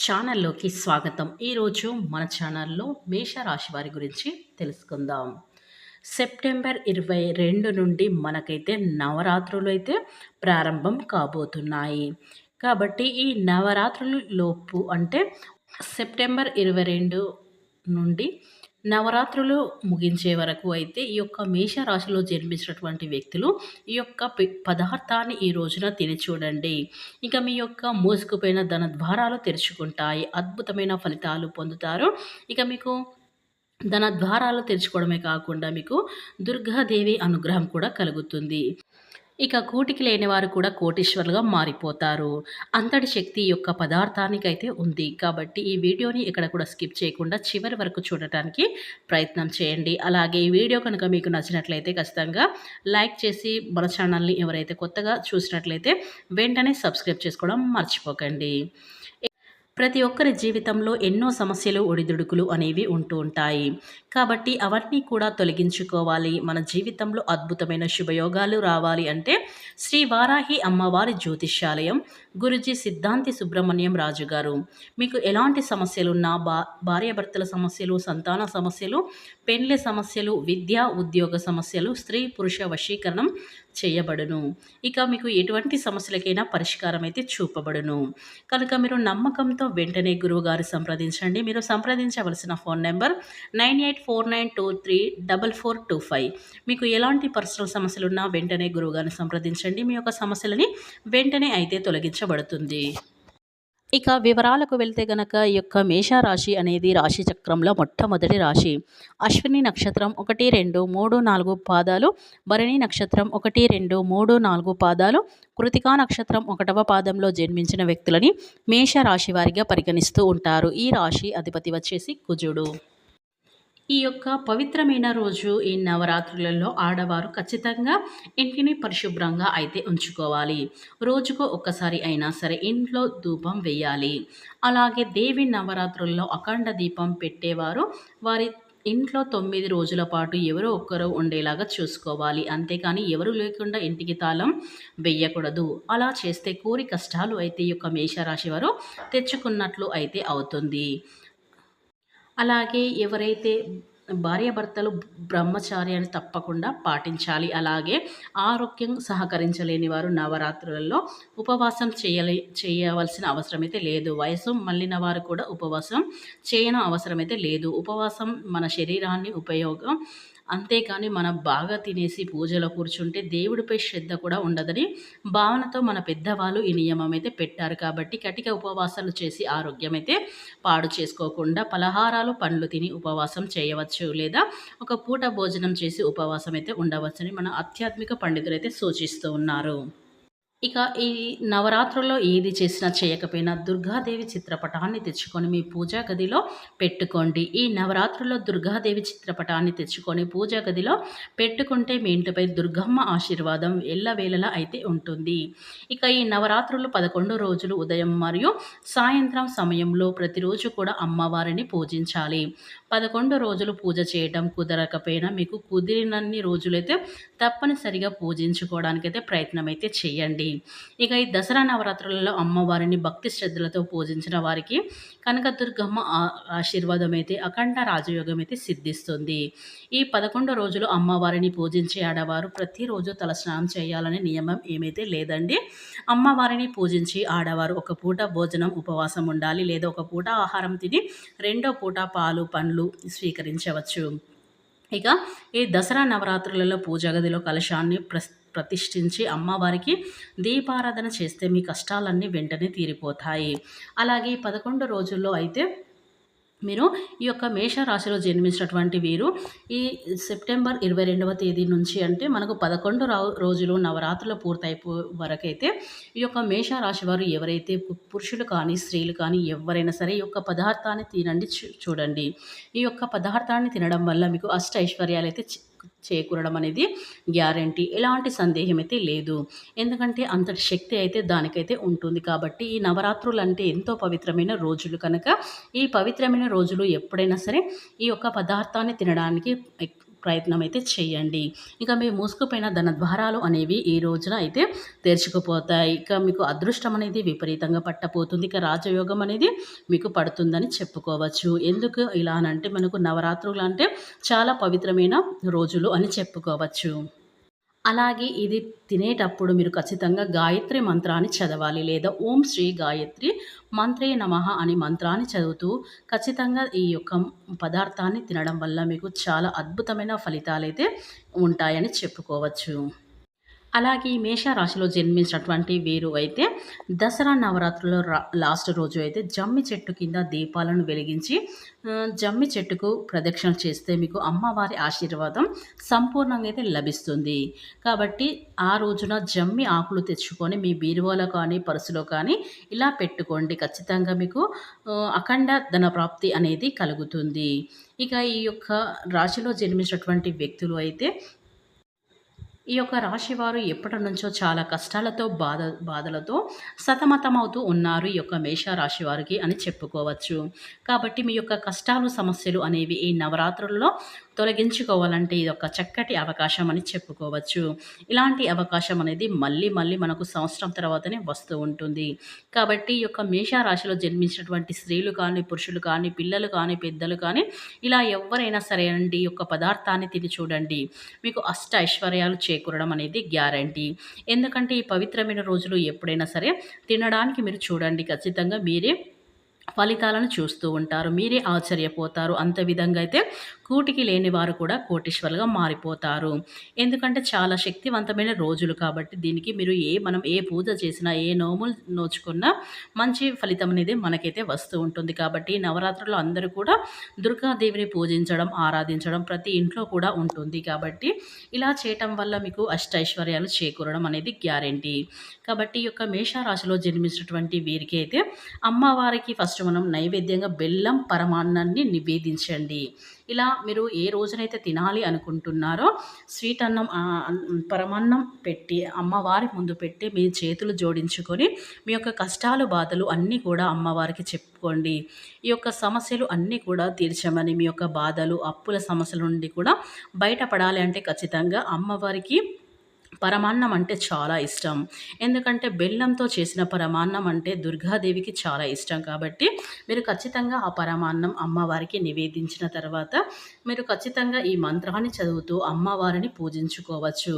ఛానల్లోకి స్వాగతం. ఈరోజు మన ఛానల్లో మేషరాశి వారి గురించి తెలుసుకుందాం. సెప్టెంబర్ ఇరవై రెండు నుండి మనకైతే నవరాత్రులు అయితే ప్రారంభం కాబోతున్నాయి. కాబట్టి ఈ నవరాత్రుల లోపు అంటే సెప్టెంబర్ ఇరవై రెండు నుండి నవరాత్రులు ముగించే వరకు అయితే ఈ యొక్క మేషరాశిలో జన్మించినటువంటి వ్యక్తులు ఈ యొక్క పదార్థాన్ని ఈ రోజున తిని చూడండి. ఇక మీ యొక్క మోసుకుపోయిన ధన ద్వారాలు తెరుచుకుంటాయి. అద్భుతమైన ఫలితాలు పొందుతారు. ఇక మీకు ధన ద్వారాలు తెరుచుకోవడమే కాకుండా మీకు దుర్గాదేవి అనుగ్రహం కూడా కలుగుతుంది. ఇక కూటికి లేని వారు కూడా కోటీశ్వరులుగా మారిపోతారు. అంతటి శక్తి యొక్క పదార్థానికైతే ఉంది. కాబట్టి ఈ వీడియోని ఇక్కడ కూడా స్కిప్ చేయకుండా చివరి వరకు చూడటానికి ప్రయత్నం చేయండి. అలాగే ఈ వీడియో కనుక మీకు నచ్చినట్లయితే ఖచ్చితంగా లైక్ చేసి మన ఛానల్ని ఎవరైతే కొత్తగా చూసినట్లయితే వెంటనే సబ్స్క్రైబ్ చేసుకోవడం మర్చిపోకండి. ప్రతి ఒక్కరి జీవితంలో ఎన్నో సమస్యలు ఒడిదుడుకులు అనేవి ఉంటూ ఉంటాయి. కాబట్టి అవన్నీ కూడా తొలగించుకోవాలి. మన జీవితంలో అద్భుతమైన శుభయోగాలు రావాలి అంటే శ్రీ వారాహి అమ్మవారి జ్యోతిష్యాలయం గురుజీ సిద్ధాంతి సుబ్రహ్మణ్యం రాజు గారు. మీకు ఎలాంటి సమస్యలున్నా బా భార్యాభర్తల సమస్యలు సంతాన సమస్యలు పెండ్లి సమస్యలు విద్యా ఉద్యోగ సమస్యలు స్త్రీ పురుష వశీకరణం చేయబడును. ఇక మీకు ఎటువంటి సమస్యలకైనా పరిష్కారం అయితే చూపబడును. కనుక మీరు నమ్మకంతో వెంటనే గురువుగారు సంప్రదించండి. మీరు సంప్రదించవలసిన phone number nine eight four nine two three double four two five. మీకు ఎలాంటి పర్సనల్ సమస్యలు ఉన్నా వెంటనే గురువుగారిని సంప్రదించండి. మీ యొక్క సమస్యలని వెంటనే అయితే తొలగించబడుతుంది. ఇక వివరాలకు వెళ్తే గనక ఈ యొక్క మేషరాశి అనేది రాశి చక్రంలో మొట్టమొదటి రాశి. అశ్విని నక్షత్రం ఒకటి రెండు మూడు నాలుగు పాదాలు భరణి నక్షత్రం ఒకటి రెండు మూడు నాలుగు పాదాలు కృతికా నక్షత్రం ఒకటవ పాదంలో జన్మించిన వ్యక్తులని మేషరాశి వారిగా పరిగణిస్తూ ఉంటారు. ఈ రాశి అధిపతి వచ్చేసి కుజుడు. ఈ యొక్క పవిత్రమైన రోజు ఈ నవరాత్రులలో ఆడవారు ఖచ్చితంగా ఇంటిని పరిశుభ్రంగా అయితే ఉంచుకోవాలి. రోజుకు ఒక్కసారి అయినా సరే ఇంట్లో ధూపం వేయాలి. అలాగే దేవి నవరాత్రుల్లో అఖండ దీపం పెట్టేవారు. వారి ఇంట్లో తొమ్మిది రోజుల పాటు ఎవరో ఒక్కరు ఉండేలాగా చూసుకోవాలి. అంతేకాని ఎవరు లేకుండా ఇంటికి తాళం వెయ్యకూడదు అలా చేస్తే కోరి కష్టాలు అయితే ఈ యొక్క మేషరాశి వారు తెచ్చుకున్నట్లు అయితే అవుతుంది. అలాగే ఎవరైతే భార్యాభర్తలు బ్రహ్మచార్యాన్ని తప్పకుండా పాటించాలి అలాగే ఆరోగ్యం సహకరించలేని వారు నవరాత్రులలో ఉపవాసం చేయలే చేయవలసిన అవసరమైతే లేదు. వయసు మళ్ళిన వారు కూడా ఉపవాసం చేయన అవసరమైతే లేదు. ఉపవాసం మన శరీరాన్ని ఉపయోగం అంతేకాని మనం బాగా తినేసి పూజలో కూర్చుంటే దేవుడిపై శ్రద్ధ కూడా ఉండదని భావనతో మన పెద్దవాళ్ళు ఈ నియమం అయితే పెట్టారు కాబట్టి కటిక ఉపవాసాలు చేసి ఆరోగ్యం అయితే పాడు చేసుకోకుండా పలహారాలు పండ్లు తిని ఉపవాసం చేయవచ్చు లేదా ఒక పూట భోజనం చేసి ఉపవాసం అయితే ఉండవచ్చని మన ఆధ్యాత్మిక పండితులు అయితే సూచిస్తూ ఉన్నారు. ఇక ఈ నవరాత్రుల్లో ఏది చేసినా చేయకపోయినా దుర్గాదేవి చిత్రపటాన్ని తెచ్చుకొని మీ పూజా గదిలో పెట్టుకోండి. ఈ నవరాత్రుల్లో దుర్గాదేవి చిత్రపటాన్ని తెచ్చుకొని పూజా గదిలో పెట్టుకుంటే మీ ఇంటిపై దుర్గమ్మ ఆశీర్వాదం ఎల్లవేళలా అయితే ఉంటుంది. ఇక ఈ నవరాత్రులు పదకొండు రోజులు ఉదయం మరియు సాయంత్రం సమయంలో ప్రతిరోజు కూడా అమ్మవారిని పూజించాలి. పదకొండు రోజులు పూజ చేయడం కుదరకపోయినా మీకు కుదిరినన్ని రోజులైతే తప్పనిసరిగా పూజించుకోవడానికైతే ప్రయత్నం అయితే చేయండి. ఇక ఈ దసరా నవరాత్రులలో అమ్మవారిని భక్తి శ్రద్ధలతో పూజించిన వారికి కనకదుర్గమ్మ ఆశీర్వాదం అయితే అఖండ రాజయోగం అయితే సిద్ధిస్తుంది. ఈ పదకొండు రోజులు అమ్మవారిని పూజించే ఆడవారు ప్రతిరోజు తలస్నానం చేయాలనే నియమం ఏమైతే లేదండి అమ్మవారిని పూజించి ఆడవారు ఒక పూట భోజనం ఉపవాసం ఉండాలి లేదా ఒక పూట ఆహారం తిని రెండో పూట పాలు పండ్లు స్వీకరించవచ్చు. ఇక ఈ దసరా నవరాత్రులలో పూజ గదిలో కలశాన్ని ప్రస్ ప్రతిష్ఠించి అమ్మవారికి దీపారాధన చేస్తే మీ కష్టాలన్నీ వెంటనే తీరిపోతాయి. అలాగే పదకొండు రోజుల్లో అయితే మీరు ఈ యొక్క మేషరాశిలో జన్మించినటువంటి వీరు ఈ సెప్టెంబర్ ఇరవై రెండవ తేదీ నుంచి అంటే మనకు పదకొండు రోజులు నవరాత్రులు పూర్తయిపో వరకైతే ఈ యొక్క మేషరాశి వారు ఎవరైతే పురుషులు కానీ స్త్రీలు కానీ ఎవరైనా సరే ఈ యొక్క పదార్థాన్ని తినండి చూడండి. ఈ యొక్క పదార్థాన్ని తినడం వల్ల మీకు అష్ట ఐశ్వర్యాలు అయితే చేకూరడం అనేది గ్యారంటీ. ఎలాంటి సందేహం అయితే లేదు. ఎందుకంటే అంతటి శక్తి అయితే దానికైతే ఉంటుంది. కాబట్టి ఈ నవరాత్రులు అంటే ఎంతో పవిత్రమైన రోజులు కనుక ఈ పవిత్రమైన రోజులు ఎప్పుడైనా సరే ఈ యొక్క పదార్థాన్ని తినడానికి ప్రయత్నం అయితే చేయండి. ఇక మీ మూసుకుపోయిన ధన ద్వారాలు అనేవి ఈ రోజున అయితే తెరుచుకుపోతాయి ఇక మీకు అదృష్టం అనేది విపరీతంగా పట్టపోతుంది ఇక రాజయోగం అనేది మీకు పడుతుందని చెప్పుకోవచ్చు. ఎందుకు ఇలా అంటే మనకు నవరాత్రులు అంటే చాలా పవిత్రమైన రోజులు అని చెప్పుకోవచ్చు. అలాగే ఇది తినేటప్పుడు మీరు ఖచ్చితంగా గాయత్రి మంత్రాన్ని చదవాలి లేదా ఓం శ్రీ గాయత్రి మంత్రే నమః అని మంత్రాన్ని చదువుతూ ఖచ్చితంగా ఈ యొక్క పదార్థాన్ని తినడం వల్ల మీకు చాలా అద్భుతమైన ఫలితాలైతే ఉంటాయని చెప్పుకోవచ్చు. అలాగే మేషరాశిలో జన్మించినటువంటి వీరు అయితే దసరా నవరాత్రుల లాస్ట్ రోజు అయితే జమ్మి చెట్టు కింద దీపాలను వెలిగించి జమ్మి చెట్టుకు ప్రదక్షిణ చేస్తే మీకు అమ్మవారి ఆశీర్వాదం సంపూర్ణంగా అయితే లభిస్తుంది. కాబట్టి ఆ రోజున జమ్మి ఆకులు తెచ్చుకొని మీ బీరువాలో కానీ పరుసులో కానీ ఇలా పెట్టుకోండి. ఖచ్చితంగా మీకు అఖండ ధన ప్రాప్తి అనేది కలుగుతుంది. ఇక ఈ యొక్క రాశిలో జన్మించినటువంటి వ్యక్తులు అయితే ఈ యొక్క రాశి వారు ఎప్పటి నుంచో చాలా కష్టాలతో బాధ బాధలతో సతమతమవుతూ ఉన్నారు ఈ యొక్క మేష రాశి వారికి అని చెప్పుకోవచ్చు. కాబట్టి మీ యొక్క కష్టాలు సమస్యలు అనేవి ఈ నవరాత్రుల్లో తొలగించుకోవాలంటే ఇది ఒక చక్కటి అవకాశం అని చెప్పుకోవచ్చు. ఇలాంటి అవకాశం అనేది మళ్ళీ మళ్ళీ మనకు సంవత్సరం తర్వాతనే వస్తూ ఉంటుంది. కాబట్టి ఈ యొక్క మేషరాశిలో జన్మించినటువంటి స్త్రీలు కానీ పురుషులు కానీ పిల్లలు కానీ పెద్దలు కానీ ఇలా ఎవరైనా సరే అండి ఈ యొక్క పదార్థాన్ని తిని చూడండి. మీకు అష్ట ఐశ్వర్యాలు చే చేకూరడం అనేది గ్యారంటీ. ఎందుకంటే ఈ పవిత్రమైన రోజులు ఎప్పుడైనా సరే తినడానికి మీరు చూడండి. ఖచ్చితంగా మీరే ఫలితాలను చూస్తూ ఉంటారు. మీరే ఆశ్చర్యపోతారు. అంత విధంగా అయితే కూటికి లేని వారు కూడా కోటీశ్వరులుగా మారిపోతారు. ఎందుకంటే చాలా శక్తివంతమైన రోజులు కాబట్టి దీనికి మీరు ఏ మనం ఏ పూజ చేసినా ఏ నోములు నోచుకున్నా మంచి ఫలితం అనేది మనకైతే వస్తూ ఉంటుంది. కాబట్టి నవరాత్రులు అందరూ కూడా దుర్గాదేవిని పూజించడం ఆరాధించడం ప్రతి ఇంట్లో కూడా ఉంటుంది. కాబట్టి ఇలా చేయటం వల్ల మీకు అష్టైశ్వర్యాలు చేకూరడం అనేది గ్యారంటీ. కాబట్టి ఈ యొక్క మేషారాశిలో జన్మించినటువంటి వీరికి అయితే అమ్మవారికి ఫస్ట్ మనం నైవేద్యంగా బెల్లం పరమాన్నాన్ని నివేదించండి. ఇలా మీరు ఏ రోజునైతే తినాలి అనుకుంటున్నారో స్వీట్ అన్నం పరమాన్నం పెట్టి అమ్మవారి ముందు పెట్టి మీ చేతులు జోడించుకొని మీ యొక్క కష్టాలు బాధలు అన్నీ కూడా అమ్మవారికి చెప్పుకోండి. ఈ యొక్క సమస్యలు అన్నీ కూడా తీర్చమని మీ యొక్క బాధలు అప్పుల సమస్యల నుండి కూడా బయటపడాలి అంటే ఖచ్చితంగా అమ్మవారికి పరమాన్నం అంటే చాలా ఇష్టం. ఎందుకంటే బెల్లంతో చేసిన పరమాన్నం అంటే దుర్గాదేవికి చాలా ఇష్టం కాబట్టి మీరు ఖచ్చితంగా ఆ పరమాన్నం అమ్మవారికి నివేదించిన తర్వాత మీరు ఖచ్చితంగా ఈ మంత్రాన్ని చదువుతూ అమ్మవారిని పూజించుకోవచ్చు.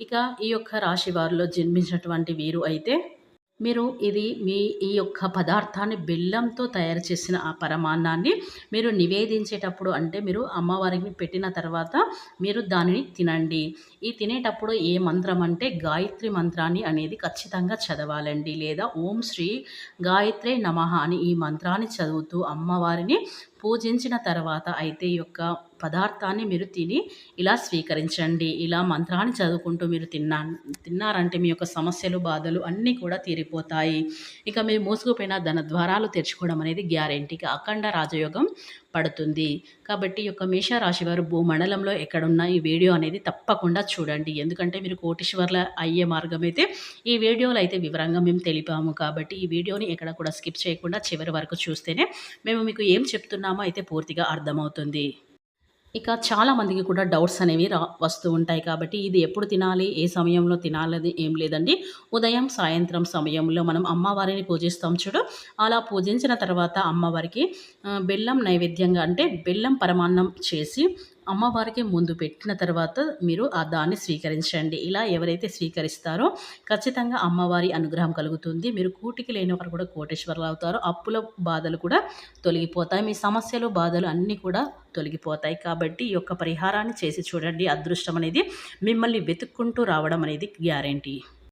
ఇక ఈ యొక్క రాశి వారిలో జన్మించినటువంటి వీరు అయితే మీరు ఇది మీ ఈ యొక్క పదార్థాన్ని బెల్లంతో తయారు చేసిన ఆ పరమాన్నాన్ని మీరు నివేదించేటప్పుడు అంటే మీరు అమ్మవారికి పెట్టిన తర్వాత మీరు దానిని తినండి. ఈ తినేటప్పుడు ఏ మంత్రం అంటే గాయత్రి మంత్రాన్ని అనేది ఖచ్చితంగా చదవాలండి. లేదా ఓం శ్రీ గాయత్రి నమ అని ఈ మంత్రాన్ని చదువుతూ అమ్మవారిని పూజించిన తర్వాత అయితే ఈ యొక్క పదార్థాన్ని మీరు తిని ఇలా స్వీకరించండి. ఇలా మంత్రాన్ని చదువుకుంటూ మీరు తిన్నా తిన్నారంటే మీ యొక్క సమస్యలు బాధలు అన్నీ కూడా తీరిపోతాయి. ఇక మీరు మూసుకుపోయిన ధన ద్వారాలు తెరుచుకోవడం అనేది గ్యారెంటీగా అఖండ రాజయోగం పడుతుంది. కాబట్టి ఈ యొక్క మేషరాశి వారు భూమండలంలో ఎక్కడున్న ఈ వీడియో అనేది తప్పకుండా చూడండి. ఎందుకంటే మీరు కోటీశ్వర్ల అయ్యే మార్గం అయితే ఈ వీడియోలో అయితే వివరంగా మేము తెలిపాము. కాబట్టి ఈ వీడియోని ఎక్కడ కూడా స్కిప్ చేయకుండా చివరి వరకు చూస్తేనే మేము మీకు ఏం చెప్తున్నామో అయితే పూర్తిగా అర్థమవుతుంది. ఇక చాలామందికి కూడా డౌట్స్ అనేవి రా వస్తూ ఉంటాయి కాబట్టి ఇది ఎప్పుడు తినాలి ఏ సమయంలో తినాలని ఏం లేదండి. ఉదయం సాయంత్రం సమయంలో మనం అమ్మవారిని పూజిస్తాం చూడు. అలా పూజించిన తర్వాత అమ్మవారికి బెల్లం నైవేద్యంగా అంటే బెల్లం పరమాన్నం చేసి అమ్మవారికి ముందు పెట్టిన తర్వాత మీరు ఆ దాన్ని స్వీకరించండి. ఇలా ఎవరైతే స్వీకరిస్తారో ఖచ్చితంగా అమ్మవారి అనుగ్రహం కలుగుతుంది. మీరు కూటికి లేని వారు కూడా కోటేశ్వరులు అవుతారు. అప్పుల బాధలు కూడా తొలగిపోతాయి. మీ సమస్యలు బాధలు అన్నీ కూడా తొలగిపోతాయి. కాబట్టి ఈ యొక్క పరిహారాన్ని చేసి చూడండి. అదృష్టం అనేది మిమ్మల్ని వెతుక్కుంటూ రావడం అనేది గ్యారంటీ.